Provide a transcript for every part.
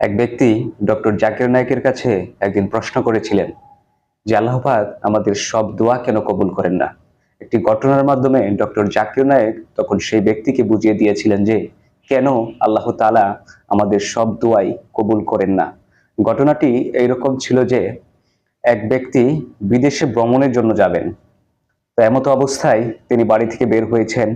এক ব্যক্তি ডক্টর জাকির নায়কের কাছে একদিন প্রশ্ন করেছিলেন যে আল্লাহবাদ আমাদের সব দোয়া কেন কবুল করেন না? একটি ঘটনার মাধ্যমে ডক্টর জাকির নায়ক তখন সেই ব্যক্তিকে বুঝিয়ে দিয়েছিলেন যে, কেন আল্লাহ তালা আমাদের সব দোয়াই কবুল করেন না? ঘটনাটি এইরকম ছিল যে, এক ব্যক্তি বিদেশে ভ্রমণের জন্য যাবেন। তো এমতো অবস্থায় তিনি বাড়ি থেকে বের হয়েছেন।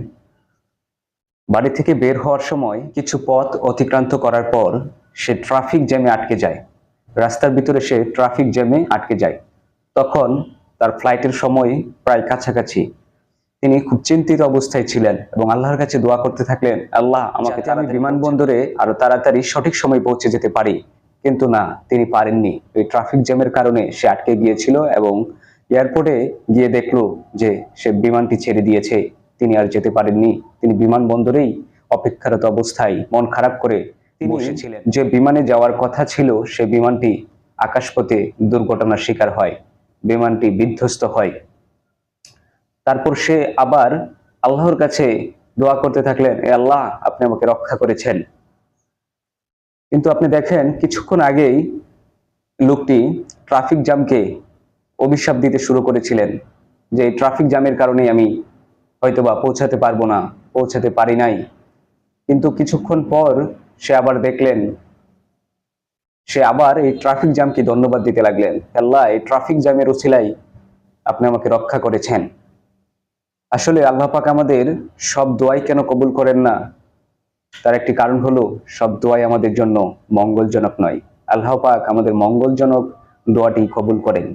বাড়ি থেকে বের হওয়ার সময় কিছু পথ অতিক্রান্ত করার পর সে ট্রাফিক জ্যামে আটকে যায়। রাস্তার ভিতরে সে ট্রাফিক জ্যামে আটকে যায়। তখন তার ফ্লাইটের সময় প্রায় কাছাকাছি। তিনি খুব চিন্তিত অবস্থায় ছিলেন এবং আল্লাহর কাছে দোয়া করতে থাকলেন আল্লাহ আমাকে আমি বিমানবন্দরে আরও তাড়াতাড়ি সঠিক সময় পৌঁছে যেতে পারি। কিন্তু না তিনি পারেননি। ওই ট্রাফিক জ্যামের কারণে সে আটকে গিয়েছিল এবং এয়ারপোর্টে গিয়ে দেখল যে সে বিমানটি ছেড়ে দিয়েছে। তিনি আর যেতে পারেননি। তিনি বিমানবন্দরেই অপেক্ষারত অবস্থায় মন খারাপ করে তিনি বসেছিলেন। যে বিমানে যাওয়ার কথা ছিল সে বিমানটি আকাশপথে দুর্ঘটনার শিকার হয়। বিমানটি বিধ্বস্ত হয়। তারপর সে আবার আল্লাহর কাছে দোয়া করতে থাকলেন এ আল্লাহ আপনি আমাকে রক্ষা করেছেন। কিন্তু আপনি দেখেন কিছুক্ষণ আগেই লোকটি ট্রাফিক জ্যামকে অভিশাপ দিতে শুরু করেছিলেন যে এই ট্রাফিক জ্যামের কারণেই আমি হয়তোবা পৌঁছাতে পারব না, পৌঁছাতে পারি নাই। কিন্তু কিছুক্ষণ পর সে আবার দেখলেন, সে আবার এই ট্রাফিক জ্যামকে ধন্যবাদ দিতে লাগলেন। আল্লাহ, এই ট্রাফিক জ্যামের উছিলাই আপনি আমাকে রক্ষা করেছেন। আসলে আল্লাহ পাক আমাদের সব দোয়াই কেন কবুল করেন না? তার একটি কারণ হলো, সব দোয়াই আমাদের জন্য মঙ্গলজনক নয়। আল্লাহ পাক আমাদের মঙ্গলজনক দোয়াটি কবুল করেন।